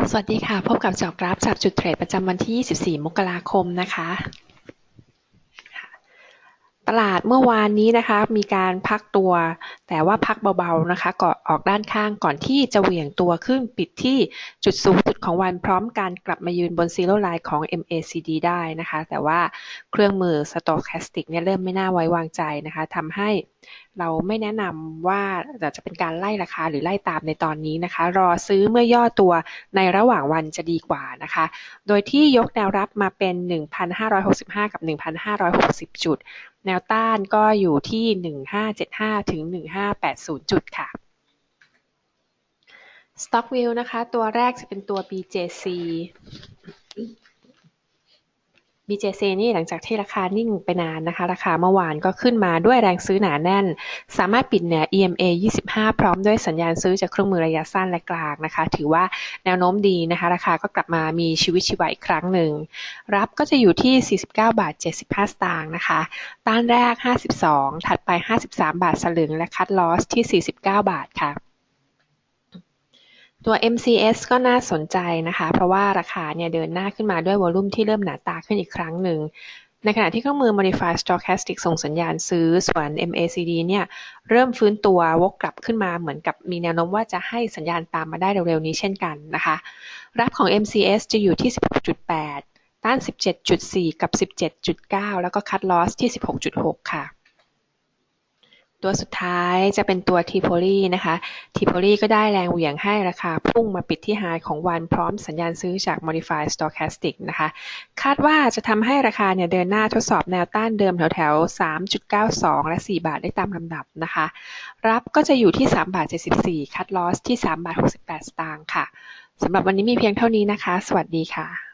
สวัสดีค่ะ พบกับจอกราฟจับจุดเทรดประจำวันที่ 24 มกราคมนะคะ ตลาดเมื่อวานนี้นะคะ มีการพักตัว แต่ว่าพักเบาๆนะคะก่อออกด้านข้างก่อนที่จะเหวี่ยงตัวขึ้นปิดที่จุดสูงสุด ของวันพร้อมการกลับมายืนบนซีโร่ไลน์ของ MACD ได้นะคะ แต่ว่าเครื่องมือ Stochastic เนี่ยเริ่มไม่น่าไว้วางใจนะคะทำให้เราไม่แนะนำว่าจะเป็นการไล่ราคาหรือไล่ตามในตอนนี้นะคะ รอซื้อเมื่อย่อตัวในระหว่างวันจะดีกว่านะคะ โดยที่ยกแนวรับมาเป็น 1,565 กับ 1,560 จุด แนวต้านก็อยู่ที่ 1575 ถึง 1580 จุดค่ะ Stock View นะคะ ตัวแรกจะเป็นตัว BJC BJC นี่หลังจากที่ราคานิ่งไปนานนะคะ ราคาเมื่อวานก็ขึ้นมาด้วยแรงซื้อหนาแน่น สามารถปิดเหนือ EMA 25 พร้อมด้วยสัญญาณซื้อจากเครื่องมือระยะสั้นและกลางนะคะ ถือว่าแนวโน้มดีนะคะ ราคาก็กลับมามีชีวิตชีวาอีกครั้งหนึ่ง รับก็จะอยู่ที่ 49 บาท 75 สตางค์นะคะ ต้านแรก 52 ถัดไป 53 บาทสลึง และคัดลอสที่ 49 บาทค่ะ ตัว MCS ก็น่าสนใจนะคะ เพราะว่าราคาเนี่ยเดินหน้าขึ้นมาด้วยวอลุ่มที่เริ่มหนาตาขึ้นอีกครั้งหนึ่ง ในขณะที่เครื่องมือ Modify Stochastic ส่งสัญญาณซื้อ ส่วน MACD เนี่ยเริ่มฟื้นตัววกกลับขึ้นมาเหมือนกับมีแนวโน้มว่าจะให้สัญญาณตามมาได้เร็วๆนี้เช่นกันนะคะ รับของ MCS จะอยู่ที่ 16.8 ต้าน 17.4 กับ 17.9 แล้วก็คัดลอสที่ 16.6 ค่ะ ตัวสุดท้ายจะเป็นตัวทีโพลีนะคะทีโพลีก็ได้แรงเหวี่ยงให้ราคาพุ่งมาปิดที่ไฮของวันพร้อมสัญญาณซื้อจาก Modified Stochastic นะคะ คาดว่าจะทำให้ราคาเนี่ยเดินหน้าทดสอบแนวต้านเดิมแถวๆ3.92 และ 4 บาทได้ตามลำดับนะคะ รับก็จะอยู่ที่ 3 บาท 74 คัดลอสที่ 3 บาท 68 สตางค์ค่ะสำหรับวันนี้มีเพียงเท่านี้นะคะ สวัสดีค่ะ